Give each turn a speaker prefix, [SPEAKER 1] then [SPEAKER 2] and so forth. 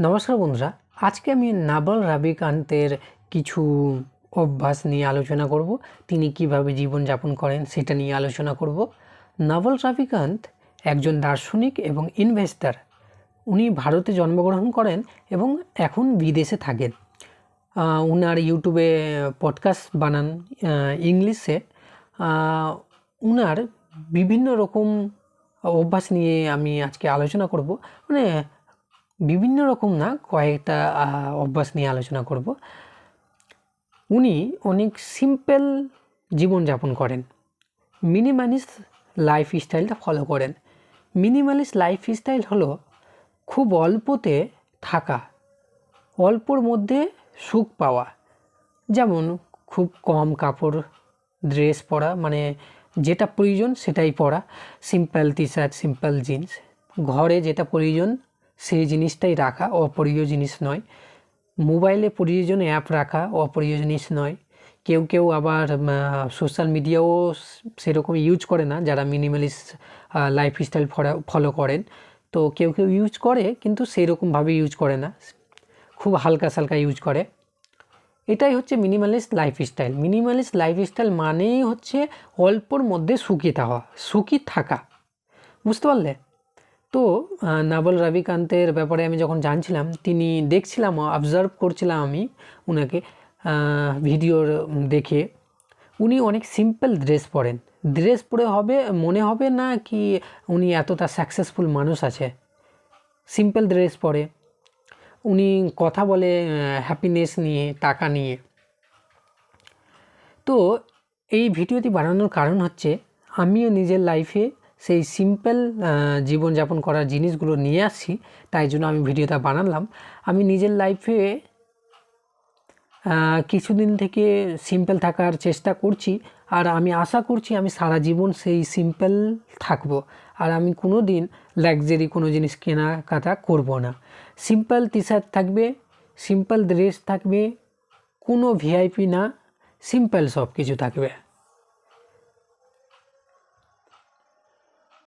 [SPEAKER 1] নমস্কার বন্ধুরা, আজকে আমি নাবল রাবিকান্তের কিছু অভ্যাস নিয়ে আলোচনা করব, তিনি কীভাবে জীবনযাপন করেন সেটা নিয়ে আলোচনা করব। নাবল রাবিকান্ত একজন দার্শনিক এবং ইনভেস্টার উনি ভারতে জন্মগ্রহণ করেন এবং এখন বিদেশে থাকেন। উনার ইউটিউবে পডকাস্ট বানান ইংলিশে। উনার বিভিন্ন রকম অভ্যাস নিয়ে আমি আজকে আলোচনা করব। মানে বিভিন্ন রকম না, কয়েকটা অভ্যাস নিয়ে আলোচনা করব। উনি অনেক সিম্পল জীবনযাপন করেন। মিনিমালিস্ট লাইফ স্টাইলটা ফলো করেন। মিনিমালিস্ট লাইফ স্টাইল হলো খুব অল্পতে থাকা, অল্পর মধ্যে সুখ পাওয়া। যেমন খুব কম কাপড় ড্রেস পরা মানে যেটা প্রয়োজন সেটাই পরা। Simple T shirt simple jeans ঘরে যেটা প্রয়োজন সেই জিনিসটাই রাখা অপ্রিয় জিনিস নয়। মোবাইলে প্রয়োজন অ্যাপ রাখা অপ্রিয় জিনিস নয়। কেউ কেউ আবার সোশ্যাল মিডিয়াও সেরকম ইউজ করে না, যারা মিনিমালিস্ট লাইফ স্টাইল ফলো করেন। তো কেউ কেউ ইউজ করে, কিন্তু সেরকমভাবে ইউজ করে না। খুব হালকা সালকা ইউজ করে। এটাই হচ্ছে minimalist life style minimalist life style মানেই হচ্ছে অল্পর মধ্যে সুখী থাকা সুখী থাকা। বুঝতে পারলে? তো নাবল রবিকান্তের ব্যাপারে আমি যখন জানছিলাম, তিনি দেখছিলাম অবজার্ভ করছিলাম আমি ওনাকে ভিডিওর দেখে। উনি অনেক সিম্পল ড্রেস পরেন। ড্রেস পরে হবে, মনে হবে না কি উনি এতটা সাকসেসফুল মানুষ আছে। সিম্পল ড্রেস পরে। উনি কথা বলে হ্যাপিনেস নিয়ে, টাকা নিয়ে। তো, এই ভিডিওটি বানানোর কারণ হচ্ছে, আমিও নিজের লাইফে সেই সিম্পল জীবনযাপন করার জিনিসগুলো নিয়ে আসছি, তাই জন্য আমি ভিডিওটা বানালাম। আমি নিজের লাইফে কিছুদিন থেকে সিম্পল থাকার চেষ্টা করছি, আর আমি আশা করছি আমি সারা জীবন সেই সিম্পল থাকব, আর আমি কোনো দিন লাক্সারি কোনো জিনিস কেনাকাটা করব না। সিম্পল টি শার্ট থাকবে সিম্পল ড্রেস থাকবে, কোনো ভিআইপি না সিম্পল সব কিছু থাকবে।